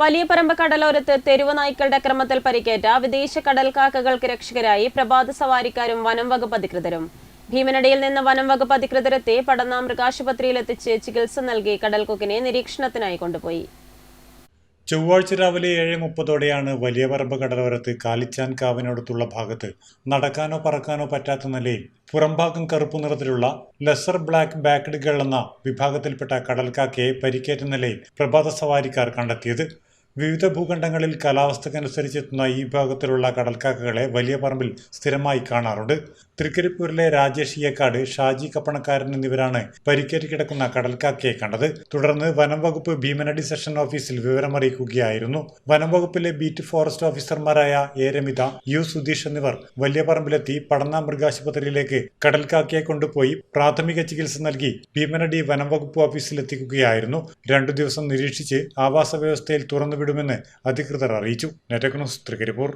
വലിയ പറമ്പ് കടലോരത്ത് തെരുവ് നായ്ക്കളുടെ അക്രമത്തിൽ പരിക്കേറ്റ വിദേശ കടൽക്കാക്കകൾക്ക് രക്ഷകരായി പ്രഭാത സവാരിക്കാരും വനം വകുപ്പ് അധികൃതരും. ഭീമനടിയിൽ നിന്ന് വനം വകുപ്പ് അധികൃതരെത്തി പടന്ന മൃഗാശുപത്രിയിൽ എത്തിച്ച് ചികിത്സ നൽകി കടൽക്കൊക്കിനെ നിരീക്ഷണത്തിനായി കൊണ്ടുപോയി. ചൊവ്വാഴ്ച രാവിലെ ഏഴ് മുപ്പതോടെയാണ് വലിയ പറമ്പ് കടലോരത്ത് കാലിച്ചാൻ കാവിനടുത്തുള്ള ഭാഗത്ത് നടക്കാനോ പറക്കാനോ പറ്റാത്ത നിലയിൽ പുറംഭാഗം കറുപ്പ് നിറത്തിലുള്ള ലെസർ ബ്ലാക്ക് ബാക്ക്ഡ് ഗൾ എന്ന വിഭാഗത്തിൽപ്പെട്ട കടൽക്കാക്കയെ പരിക്കേറ്റ നിലയിൽ പ്രഭാത സവാരിക്കാർ കണ്ടെത്തിയത്. വിവിധ ഭൂഖണ്ഡങ്ങളിൽ കാലാവസ്ഥക്കനുസരിച്ച് എത്തുന്ന ഈ വിഭാഗത്തിലുള്ള കടൽക്കാക്കകളെ വലിയ പറമ്പിൽ സ്ഥിരമായി കാണാറുണ്ട്. തൃക്കരിപ്പൂരിലെ രാജേഷ് ഇയക്കാട് ഷാജി കപ്പണക്കാരൻ എന്നിവരാണ് പരിക്കേറ്റ് കിടക്കുന്ന കടൽക്കാക്കയെ കണ്ടത്. തുടർന്ന് വനം വകുപ്പ് ഭീമനടി സെഷൻ ഓഫീസിൽ വിവരമറിയിക്കുകയായിരുന്നു. വനം വകുപ്പിലെ ബീറ്റ് ഫോറസ്റ്റ് ഓഫീസർമാരായ എ. രമിത യു. സുധീഷ് എന്നിവർ വലിയ പറമ്പിലെത്തി പടന്ന മൃഗാശുപത്രിയിലേക്ക് കടൽക്കാക്കയെ കൊണ്ടുപോയി പ്രാഥമിക ചികിത്സ നൽകി ഭീമനടി വനം വകുപ്പ് ഓഫീസിൽ എത്തിക്കുകയായിരുന്നു രണ്ടു ദിവസം നിരീക്ഷിച്ച് ആവാസ വ്യവസ്ഥയിൽ തുറന്നുവിടുമെന്ന് അധികൃതർ അറിയിച്ചു. നെറ്റക്നോസ് തൃക്കരിപ്പൂർ.